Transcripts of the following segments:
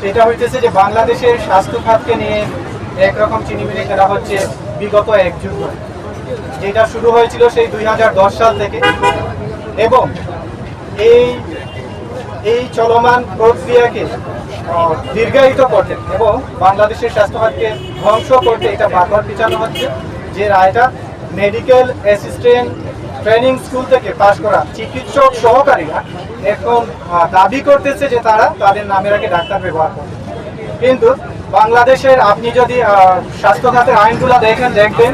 সেটা হইতেছে যে বাংলাদেশের স্বাস্থ্য খাতকে নিয়ে একরকম চিনিমিনি খেলা হচ্ছে বিগত এক যুগ যেটা শুরু হয়েছিল সেই দুই হাজার দশ সাল থেকে। এবং এই এই চলমান প্রক্রিয়াকে দীর্ঘায়িত করতে এবং বাংলাদেশের স্বাস্থ্য খাতকে ধ্বংস করতে এটা বারবার পিছানো হচ্ছে। যে রায়টা মেডিকেল অ্যাসিস্ট্যান্ট ট্রেনিং স্কুল থেকে পাশ করা চিকিৎসক সহকারীরা এখন দাবি করতেছে যে তারা তাদের নামের আগে ডাক্তার ব্যবহার করে কিন্তু বাংলাদেশের আপনি যদি স্বাস্থ্য খাতের আইনগুলো দেখেন, দেখবেন,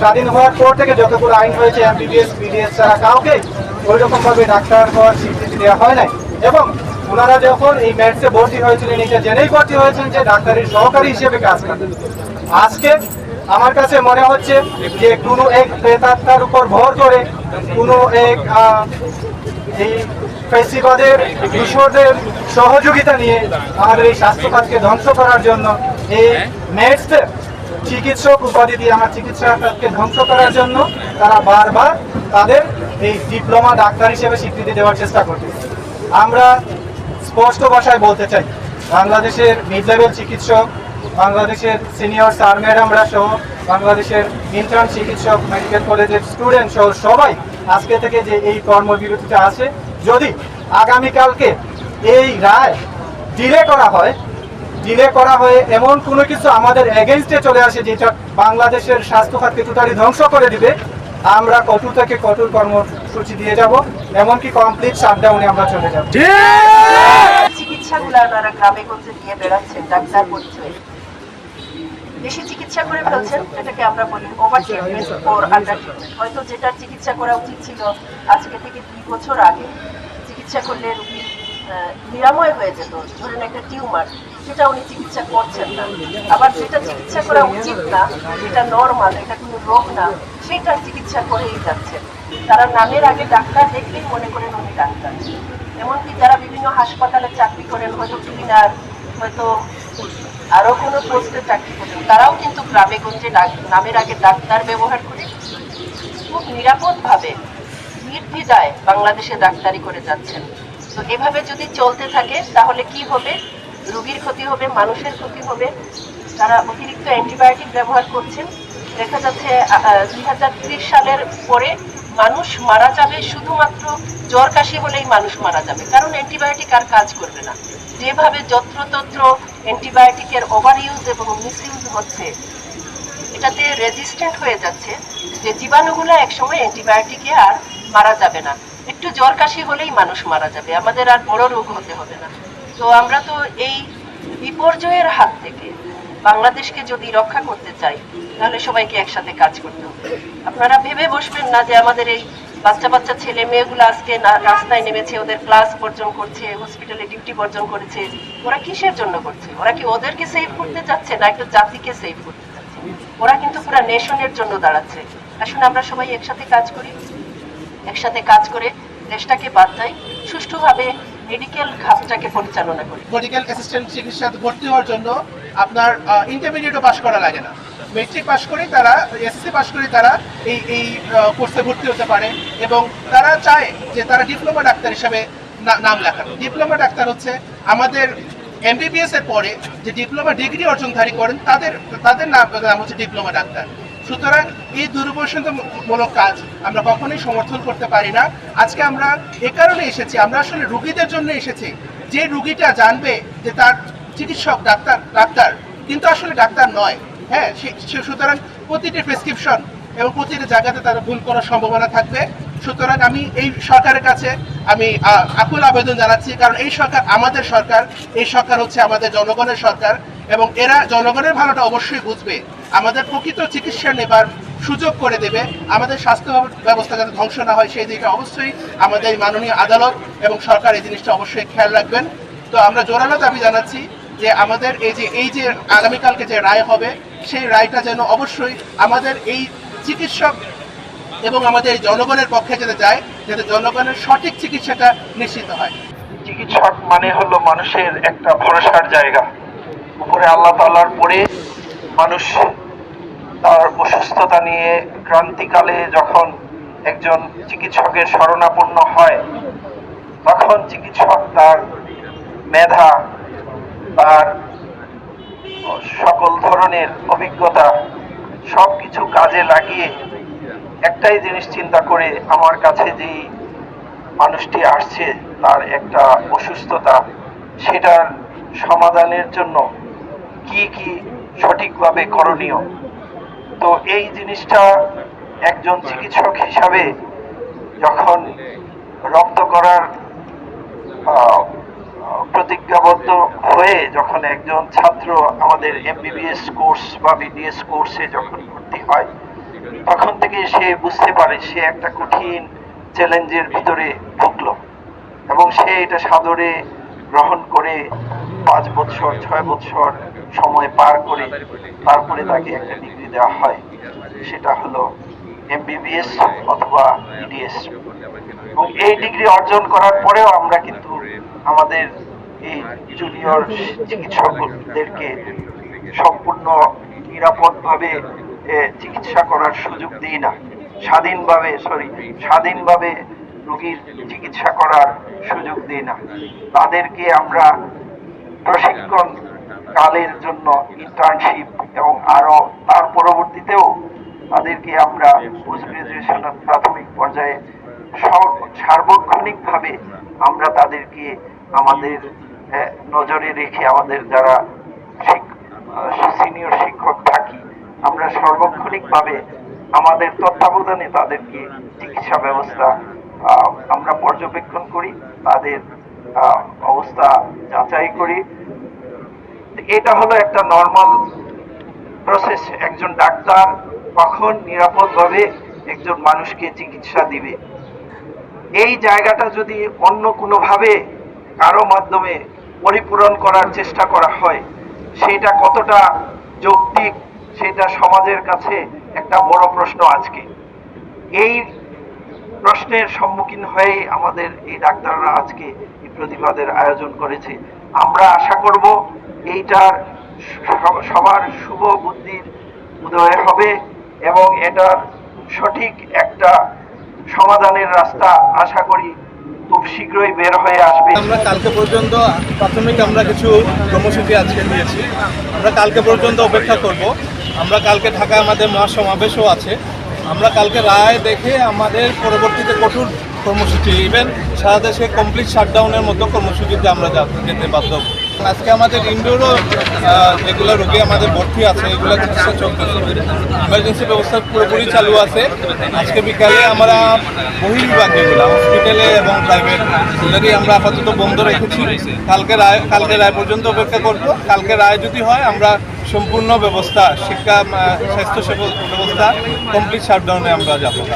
স্বাধীন হওয়ার পর থেকে যতগুলো আইন হয়েছে এমবিবিএস বিডিএস ছাড়া কাউকে ওই রকম ভাবে ডাক্তার হওয়ার স্বীকৃতি দেওয়া হয় নাই। এবং ওনারা যখন এই ম্যাথসে ভর্তি হয়েছিলেন, এটা জেনেই ভর্তি হয়েছেন যে ডাক্তারের সহকারী হিসেবে কাজ করবেন আজকে আমার কাছে মনে হচ্ছে যে কোনো এক প্রেতাত্মার উপর ভর করে কোনো এক এই ফেসিবাদের কিশোরদের সহযোগিতা নিয়ে আমাদের এই স্বাস্থ্য খাতকে ধ্বংস করার জন্য এই নেক্সট চিকিৎসক উপাধি দিয়ে আমার চিকিৎসা খাতকে ধ্বংস করার জন্য তারা বারবার তাদের এই ডিপ্লোমা ডাক্তার হিসেবে স্বীকৃতি দেওয়ার চেষ্টা করছে। আমরা স্পষ্ট ভাষায় বলতে চাই, বাংলাদেশের মিড লেভেল চিকিৎসক বাংলাদেশের সিনিয়র স্যার ম্যাডামরা সহ বাংলাদেশের ইন্টার্ন চিকিৎসক, মেডিকেল কলেজের স্টুডেন্ট সহ সবাই আজকে থেকে যে এই কর্মবিরতিতে আছে, যদি আগামীকালকে এই রায় ডিলে করা হয়, ডিলে করা হয়ে এমন কোনো কিছু আমাদের এগেনস্টে চলে আসে যেটা বাংলাদেশের স্বাস্থ্য খাতকে ধ্বংস করে দিবে, আমরা কঠোর থেকে কঠোর কর্মসূচি দিয়ে যাব, এমনকি কমপ্লিট শাটডাউনে আমরা চলে যাব। চিকিৎসাগুলো ওনারা গ্রামে গঞ্জে নিয়ে বেড়াচ্ছেন, ডাক্তার পরিচয়। বেশি চিকিৎসা করে ফেলছেন যেটাকে আমরা বলি over treatment for under treatment হয়তো যেটার চিকিৎসা করা উচিত ছিল আজকে থেকে দুই বছর আগে, চিকিৎসা করলে রোগী নিরাময় হয়ে যেত। ধরেন একটা টিউমার, সেটা উনি চিকিৎসা করছেন না। আবার যেটা চিকিৎসা করা উচিত না, যেটা নর্মাল এটা কোনো রোগ না সেটার চিকিৎসা করেই যাচ্ছেন। তারা নামের আগে ডাক্তার দেখলেই মনে করেন উনি ডাক্তার। এমনকি যারা বিভিন্ন হাসপাতালে চাকরি করেন হয়তো ক্লিনার হয়তো আরও কোনো পোস্টে চাকরি করেন তারাও কিন্তু গ্রামে গঞ্জে নামের আগে ডাক্তার ব্যবহার করে খুব নিরাপদভাবে নির্দ্বিধায় বাংলাদেশে ডাক্তারি করে যাচ্ছেন। তো এভাবে যদি চলতে থাকে, তাহলে কি হবে? রোগীর ক্ষতি হবে, মানুষের ক্ষতি হবে। তারা অতিরিক্ত অ্যান্টিবায়োটিক ব্যবহার করছেন। দেখা যাচ্ছে দুই হাজার ত্রিশ সালের পরে মানুষ মারা যাবে শুধুমাত্র জ্বর কাশি হলেই মানুষ মারা যাবে। কারণ অ্যান্টিবায়োটিক আর কাজ করবে না। যেভাবে যত্রতত্র অ্যান্টিবায়োটিকের ওভার ইউজ এবং মিস ইউজ হচ্ছে, এটাতে রেজিস্ট্যান্ট হয়ে যাচ্ছে যে জীবাণুগুলো একসময় অ্যান্টিবায়োটিকে আর মারা যাবে না। একটু জ্বর কাশি হলেই মানুষ মারা যাবে। আমাদের আর বড় রোগ হতে হবে না। তো আমরা তো এই বিপর্যয়ের হাত থেকে বাংলাদেশকে যদি রক্ষা করতে চাই, তাহলে সবাইকে একসাথে কাজ করতে হবে। আপনারা ভেবে বসবেন না যে আমাদের এই বাচ্চা বাচ্চা ছেলে মেয়েগুলো আজকে রাস্তায় নেমেছে, ওদের ক্লাস বর্জন করছে হসপিটালে ডিউটি বর্জন করেছে। ওরা কিসের জন্য করছে? ওরা কি ওদেরকে সেভ করতে চাচ্ছে না একটা জাতিকে সেভ করতে চাচ্ছে? ওরা কিন্তু পুরো নেশনের জন্য দাঁড়াচ্ছে। আসলে আমরা সবাই একসাথে কাজ করি। একসাথে কাজ করে দেশটাকে বাঁচাই। সুষ্ঠুভাবে মেডিকেল খাতটাকে পরিচালনা করি। মেডিকেল অ্যাসিস্ট্যান্ট চিকিৎসাতে ভর্তি হওয়ার জন্য আপনার ইন্টারমিডিয়েটও পাশ করা লাগে না। মেট্রিক পাশ করেই তারা এসএসসি পাশ করে তারা এই এই কোর্সে ভর্তি হতে পারে এবং তারা চায় যে তারা ডিপ্লোমা ডাক্তার হিসাবে নাম লেখানো। ডিপ্লোমা ডাক্তার হচ্ছে আমাদের এমবিবিএস এর পরে যে ডিপ্লোমা ডিগ্রি অর্জনধারী করেন, তাদের তাদের নাম নাম হচ্ছে ডিপ্লোমা ডাক্তার। সুতরাং এই দুর্বসন্তমূলক কাজ আমরা কখনোই সমর্থন করতে পারি না। আজকে আমরা এ কারণে এসেছি, আমরা আসলে রুগীদের জন্য এসেছি। যে রুগীটা জানবে যে তার চিকিৎসক ডাক্তার ডাক্তার, কিন্তু আসলে ডাক্তার নয়। হ্যাঁ সে- সুতরাং প্রতিটি প্রেসক্রিপশন এবং প্রতিটি জায়গাতে তারা ভুল করার সম্ভাবনা থাকবে। সুতরাং আমি এই সরকারের কাছে আমি আকুল আবেদন জানাচ্ছি, কারণ এই সরকার আমাদের সরকার, এই সরকার হচ্ছে আমাদের জনগণের সরকার। এবং এরা জনগণের ভালোটা অবশ্যই বুঝবে। আমাদের প্রকৃত চিকিৎসা নেবার সুযোগ করে দেবে। আমাদের স্বাস্থ্য ব্যবস্থা যাতে ধ্বংস না হয়, সেই দিকে অবশ্যই আমাদের মাননীয় আদালত এবং সরকার এই জিনিসটা অবশ্যই খেয়াল রাখবেন। তো আমরা জোরালো দাবি জানাচ্ছি যে আমাদের এই যে এই যে আগামীকালকে যে রায় হবে, সেই রায়টা যেন অবশ্যই আমাদের এই চিকিৎসক এবং আমাদের এই জনগণের পক্ষে যাতে যায়, যাতে জনগণের সঠিক চিকিৎসাটা নিশ্চিত হয়। চিকিৎসক মানে হলো মানুষের একটা ভরসার জায়গা। উপরে আল্লাহ তাল্লার পরে মানুষ তার অসুস্থতা নিয়ে ক্রান্তিকালে যখন একজন চিকিৎসকের শরণাপন্ন হয়, তখন চিকিৎসক তার মেধা, তার সকল ধরনের অভিজ্ঞতা সব কিছু কাজে লাগিয়ে একটাই জিনিস চিন্তা করে আমার কাছে যেই মানুষটি আসছে, তার একটা অসুস্থতা, সেটার সমাধানের জন্য কি কি সঠিকভাবে করণীয়? তো এই জিনিসটা একজন চিকিৎসক হিসাবে যখন রক্ত করার প্রতিজ্ঞাবদ্ধ হয়ে যখন একজন ছাত্র আমাদের এমবিবিএস কোর্স বা বিডিএস কোর্সে যখন ভর্তি হয়, তখন থেকে সে বুঝতে পারে সে একটা কঠিন চ্যালেঞ্জের ভিতরে ঢুকলো এবং সে এটা সাদরে গ্রহণ করে পাঁচ বছর ছয় বছর সময় পার করে তারপরে তাকে একটা ডিগ্রি দেওয়া হয়। সেটা হলো এমবিবিএস অথবা বিডিএস এবং এই ডিগ্রি অর্জন করার পরেও আমরা কিন্তু আমাদের এই জুনিয়র চিকিৎসকদেরকে সম্পূর্ণ নিরাপদভাবে চিকিৎসা করার সুযোগ দিই না। স্বাধীনভাবে সরি স্বাধীনভাবে রোগীর চিকিৎসা করার সুযোগ দিই না। তাদেরকে আমরা প্রশিক্ষণ কালের জন্য ইন্টার্নশিপ এবং আরও তার পরবর্তীতেও তাদেরকে আমরা পোস্ট প্রাথমিক পর্যায়ে সার্বক্ষণিকভাবে আমরা তাদেরকে আমাদের নজরে রেখে আমাদের যারা সিনিয়র শিক্ষক থাকি, আমরা সার্বক্ষণিকভাবে আমাদের তত্ত্বাবধানে তাদেরকে চিকিৎসা ব্যবস্থা আমরা পর্যবেক্ষণ করি, তাদের অবস্থা যাচাই করি এটা হলো একটা নর্মাল প্রসেস একজন ডাক্তার কখন নিরাপদভাবে একজন মানুষকে চিকিৎসা দিবে? এই জায়গাটা যদি অন্য কোনোভাবে কারও মাধ্যমে পরিপূরণ করার চেষ্টা করা হয়, সেটা কতটা যৌক্তিক, সেটা সমাজের কাছে একটা বড় প্রশ্ন আজকে। এই প্রশ্নের সম্মুখীন হয়ে আমাদের এই ডাক্তাররা আজকে এই প্রতিবাদের আয়োজন করেছে। আমরা আশা করব এইটার সবার শুভ বুদ্ধির উদয় হবে এবং এটার সঠিক একটা সমাধানের রাস্তা আশা করি খুব শীঘ্রই বের হয়ে আসবে। আমরা কালকে পর্যন্ত প্রাথমিক আমরা কিছু কর্মসূচি আজকে দিয়েছি। আমরা কালকে পর্যন্ত অপেক্ষা করব। আমরা কালকে ঢাকায় আমাদের মহাসমাবেশও আছে। আমরা কালকে রায় দেখে আমাদের পরবর্তীতে কঠোর কর্মসূচি ইভেন সারা দেশে কমপ্লিট শাটডাউনের মতো কর্মসূচিতে আমরা যেতে বাধ্য। আজকে আমাদের ইনডোরও যেগুলো রোগী আমাদের ভর্তি আছে, এগুলো চিকিৎসা চলতেছে। ইমার্জেন্সি ব্যবস্থা পুরোপুরি চালু আছে। আজকে বিকালে আমরা বহির্বিভাগ যেগুলো হসপিটালে এবং প্রাইভেট সেগুলোকে আমরা আপাতত বন্ধ রেখেছি, কালকে রায় কালকে রায় পর্যন্ত অপেক্ষা করব। কালকে রায় যদি হয়, আমরা সম্পূর্ণ ব্যবস্থা, শিক্ষা স্বাস্থ্য সেবা ব্যবস্থা কমপ্লিট শাটডাউনে আমরা যাব।